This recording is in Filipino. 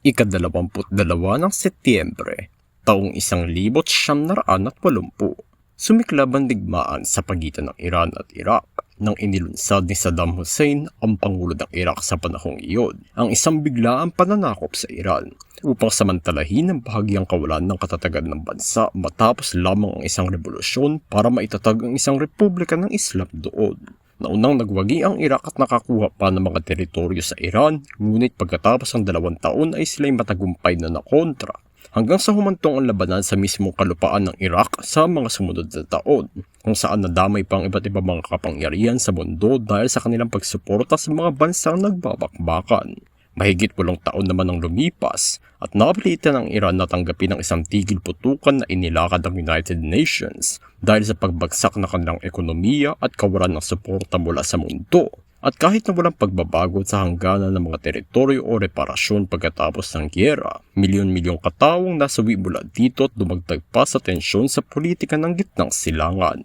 ikadalawamput dalawa ng Setyembre, taong isang libot siyam na raan at walumpu. Sumiklab ang digmaan sa pagitan ng Iran at Iraq nang inilunsad ni Saddam Hussein ang Pangulo ng Iraq sa panahong iyon ang isang biglaang pananakop sa Iran upang samantalahin ang bahagyang kawalan ng katatagan ng bansa matapos lamang ang isang revolusyon para maitatag ang isang republika ng Islam doon. Naunang nagwagi ang Iraq at nakakuha pa ng mga teritoryo sa Iran, ngunit pagkatapos ng dalawang taon ay sila'y matagumpay na nakontra hanggang sa humantong ang labanan sa mismong kalupaan ng Iraq sa mga sumunod na taon, kung saan nadamay pang iba't ibang mga kapangyarihan sa mundo dahil sa kanilang pagsuporta sa mga bansang nagbabakbakan. Mahigit walong taon naman ang lumipas at napilitan ang Iran na tanggapin ang isang tigil putukan na inilakad ng United Nations dahil sa pagbagsak na kanilang ekonomiya at kawalan ng suporta mula sa mundo. At kahit na walang pagbabago sa hangganan ng mga teritoryo o reparasyon pagkatapos ng gyera, milyon-milyong katawang nasawi mula dito at dumagdag pa sa tensyon sa politika ng gitnang silangan.